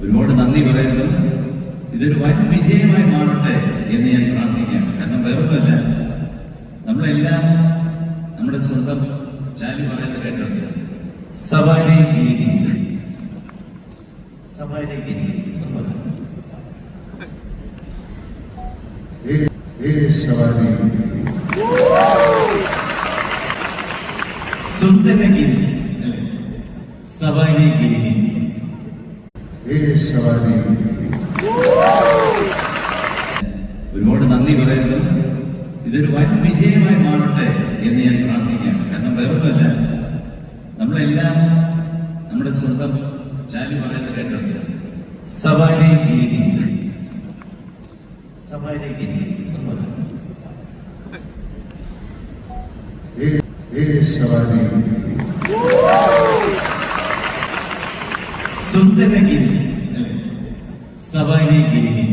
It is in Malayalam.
ഒരുപാട് നന്ദി പറയുന്നു. ഇതൊരു വൻ വിജയമായി മാറട്ടെ എന്ന് ഞാൻ പ്രാർത്ഥിക്കുകയാണ്. കാരണം വേറൊന്നുമല്ല നമ്മളെല്ലാം നമ്മുടെ സ്വന്തം ലാലി പറയുന്നത് കേട്ടിട്ടുണ്ട്. സവാരി ഗീതി സവാരി ഗീതി ദേശവാദി സുന്ദരഗിരി അല്ലെ? സവാരി ഗിരി. ദേശവാദി ഒരുപാട് നന്ദി പറയുന്നു. ഇതൊരു വൻ വിജയമായി മാറട്ടെ എന്ന് ഞാൻ പ്രാർത്ഥിക്കുകയാണ്. കാരണം വേറൊന്നുമല്ല നമ്മളെല്ലാം നമ്മുടെ സ്വന്തം ലാലി പറയുന്നത് കേട്ടിട്ടുണ്ട്. സവാരി ഗിരി. സവാരി ഗിരി. ദേശവാദി സുന്ദരഗിരി അല്ലേ സവാരി ഗിരി